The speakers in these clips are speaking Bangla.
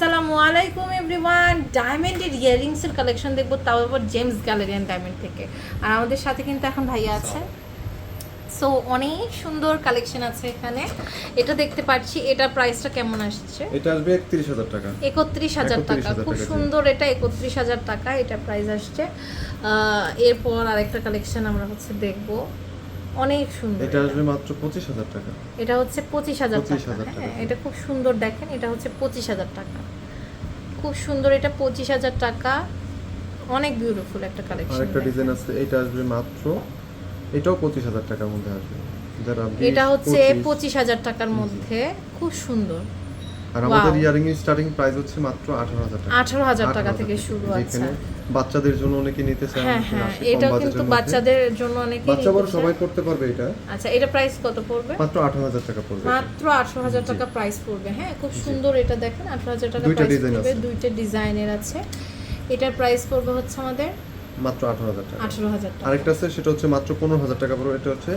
আসসালামু আলাইকুম এভরিওয়ান। ডায়মন্ডের ইয়ারিংসের কালেকশন দেখব তাও আবার জেমস গ্যালারিয়ান ডায়মন্ড থেকে। আর আমাদের সাথে কিন্তু এখন ভাইয়া আছে। সো অনেক সুন্দর কালেকশন আছে এখানে। এটা দেখতে পাচ্ছি এটা প্রাইসটা কেমন আসছে? এটা আসবে একত্রিশ হাজার টাকা। একত্রিশ হাজার টাকা। খুব সুন্দর এটা একত্রিশ হাজার টাকা এটা প্রাইস আসছে। এরপর আরেকটা কালেকশন আমরা হচ্ছে দেখব। অনেক সুন্দর এটা আসবে মাত্র পঁচিশ হাজার টাকা। এটা হচ্ছে পঁচিশ হাজার টাকা। 25,000 টাকা। হ্যাঁ এটা খুব সুন্দর দেখেন এটা হচ্ছে পঁচিশ হাজার টাকা। খুব সুন্দর এটা পঁচিশ হাজার টাকা। অনেক বিউটিফুল একটা কালেকশন আরেকটা ডিজাইন আছে এটা আসবে মাত্র এটাও পঁচিশ হাজার টাকার মধ্যে আসবে। এটা হচ্ছে 25 পঁচিশ হাজার টাকার মধ্যে খুব সুন্দর। আর আমাদের ইয়ারিং এর স্টার্টিং প্রাইস হচ্ছে মাত্র আঠারো হাজার টাকা। আঠারো হাজার টাকা থেকে শুরু আচ্ছা। যেখানে বাচ্চাদের জন্য অনেকে নিতে চান হ্যাঁ হ্যাঁ বাজেটের কিন্তু বাচ্চাদের জন্য অনেক বাচ্চা বড় সবাই করতে পারবে এটা। আচ্ছা এটা প্রাইস কত পড়বে? মাত্র আঠারো হাজার টাকা পড়বে মাত্র আঠারো হাজার টাকা প্রাইস পড়বে হ্যাঁ খুব সুন্দর এটা দেখেন আঠারো হাজার টাকা দুইটা প্রাইস পড়বে আছে। দুইটা ডিজাইনের আছে। এটার প্রাইস পড়বে হচ্ছে আমাদের মাত্র আঠারো হাজার টাকা। আঠারো হাজার টাকা। আরেকটা আছে সেটা হচ্ছে মাত্র পনেরো হাজার টাকা পড়বে এটা হচ্ছে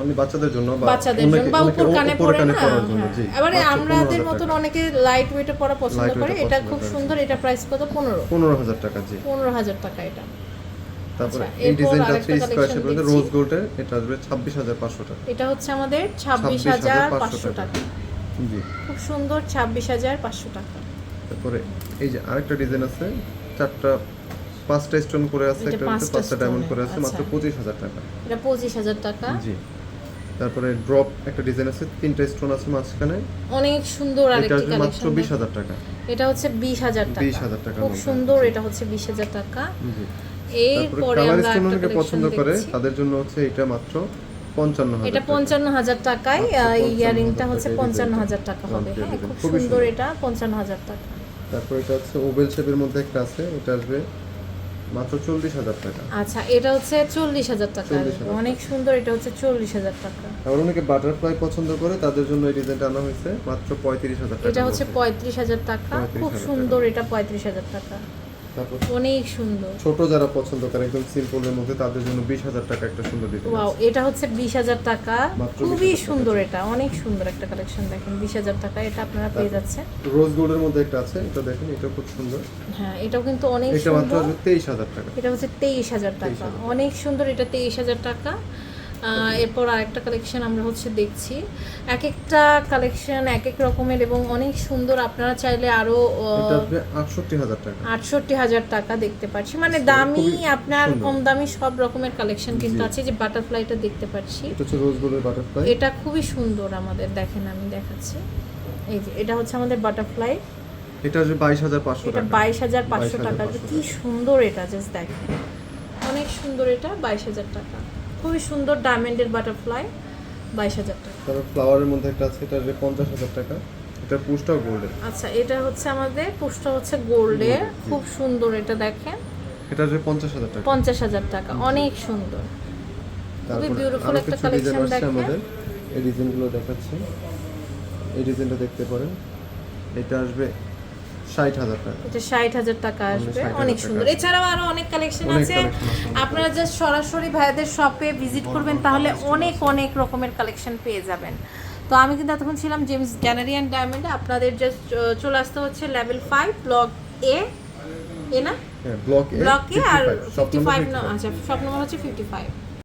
অনলি বাচ্চাদের জন্য বাচ্চাদের জন্য বা উপর কানে পরে না? পরার জন্য হ্যাঁ। এবারে আমাদের মতন অনেকে লাইট ওয়েটে পরা পছন্দ করে। এটা খুব সুন্দর। এটা প্রাইস কত? পনেরো। পনেরো হাজার টাকা জি। পনেরো হাজার টাকা এটা। তারপরে আচ্ছা, এই ডিজাইনটা আছে স্কোয়ার শেপের রোজ এটা আসবে টাকা। এটা হচ্ছে আমাদের ছাব্বিশ হাজার পাঁচশো টাকা। জি। খুব সুন্দর ছাব্বিশ হাজার পাঁচশো টাকা। তারপরে এই যে আরেকটা ডিজাইন আছে চারটা পাঁচটা স্টোন করে আছে একটা পাঁচটা ডায়মন্ড করে আছে মাত্র আচ্ছা। পঁচিশ হাজার টাকা। এটা পঁচিশ হাজার টাকা। জি। তারপরে ড্রপ একটা ডিজাইন আছে তিনটা স্টোন আছে মাঝখানে। অনেক সুন্দর আসবে মাত্র কালেকশন বিশ হাজার টাকা। এটা হচ্ছে বিশ হাজার টাকা। 20,000 টাকার খুব সুন্দর এটা হচ্ছে বিশ হাজার টাকা। জি। তারপরে এরপরে আমরা একটা পছন্দ করে তাদের জন্য হচ্ছে এটা মাত্র পঞ্চান্ন এটা টাকা। পঞ্চান্ন হাজার টাকায় মাত্র 55,000 ইয়ারিংটা হচ্ছে টাকা এই পঞ্চান্ন ডিজাইনটা। হাজার টাকা হবে। হ্যাঁ খুব সুন্দর। এটা পঞ্চান্ন হাজার টাকা। তারপর এটা হচ্ছে ওভেল শেপের মধ্যে একটা আছে এটা আসবে মাত্র চল্লিশ হাজার টাকা। আচ্ছা এটা হচ্ছে চল্লিশ হাজার টাকা। অনেক সুন্দর এটা হচ্ছে চল্লিশ হাজার টাকা। আবার অনেকে বাটারফ্লাই পছন্দ করে তাদের জন্য এই ডিজাইনটা আনা হয়েছে মাত্র পঁয়ত্রিশ হাজার টাকা এটা হচ্ছে পঁয়ত্রিশ হাজার টাকা। খুব সুন্দর এটা পঁয়ত্রিশ হাজার টাকা। তারপর অনেক সুন্দর। ছোট যারা পছন্দ করে একদম সিম্পলের মধ্যে তাদের জন্য বিশ হাজার টাকা একটা সুন্দর ডিজাইন ওয়াও এটা হচ্ছে বিশ হাজার টাকা। খুবই সুন্দর এটা অনেক সুন্দর একটা কালেকশন দেখেন বিশ হাজার টাকা এটা আপনারা পেয়ে যাচ্ছেন। রোজ গোল্ডের মধ্যে একটা আছে এটা দেখেন এটা খুব সুন্দর। হ্যাঁ এটাও কিন্তু অনেক এটা মাত্র সুন্দর। তেইশ হাজার টাকা। এটা হচ্ছে তেইশ হাজার টাকা। অনেক সুন্দর এটা তেইশ হাজার টাকা। এরপর আরেকটা কালেকশন আমরা হচ্ছে দেখছি। এক একটা কালেকশন এক এক রকমের এবং অনেক সুন্দর। আপনারা চাইলে আরও আটষট্টি হাজার টাকা। আটষট্টি হাজার টাকা দেখতে পাচ্ছি। মানে দামি আপনার কম দামি সব রকমের কালেকশন কিন্তু আছে। যে বাটারফ্লাইটা দেখতে পাচ্ছি। এটা হচ্ছে খুবই সুন্দর আমাদের। দেখেন আমি দেখাচ্ছি। এই যে এটা হচ্ছে আমাদের বাটারফ্লাই এটা আসবে বাইশ হাজার পাঁচশো এটা টাকা। বাইশ হাজার পাঁচশো 22,500 টাকা কি সুন্দর এটা জাস্ট দেখেন। অনেক সুন্দর এটা বাইশ হাজার টাকা। খুবই সুন্দর ডায়মন্ডের বাটারফ্লাই বাইশ হাজার টাকা। তারপর ফ্লাওয়ারের মধ্যে একটা আছে এটা আসবে পঞ্চাশ হাজার টাকা। এটা পুষ্টা গোল্ডের। আচ্ছা এটা হচ্ছে আমাদের পুষ্টা হচ্ছে গোল্ডের। খুব সুন্দর এটা দেখেন। এটা আসবে পঞ্চাশ হাজার টাকা। পঞ্চাশ হাজার টাকা অনেক সুন্দর। beautiful আরও একটা আসছে দেখেন। আমাদের। এই ডিজাইনগুলো দেখাচ্ছি। এই ডিজাইনটা দেখতে পারেন। এটা আসবে ষাট হাজার টাকা। এটা ষাট হাজার টাকা আসবে। অনেক সুন্দর। এছাড়াও আরও অনেক কালেকশন আছে। আপনারা জাস্ট সরাসরি ভাইয়াদের শপে ভিজিট করবেন তাহলে অনেক অনেক রকমের কালেকশন পেয়ে যাবেন। তো আমি কিন্তু এতক্ষণ ছিলাম জেমস গ্যানারিয়ান ডায়মন্ডে আপনাদের জাস্ট চলে আসতে হচ্ছে level five block A A না? হ্যাঁ ব্লক এ আর ফিফটি ফাইভ আচ্ছা শপ নম্বর হচ্ছে ফিফটি ফাইভ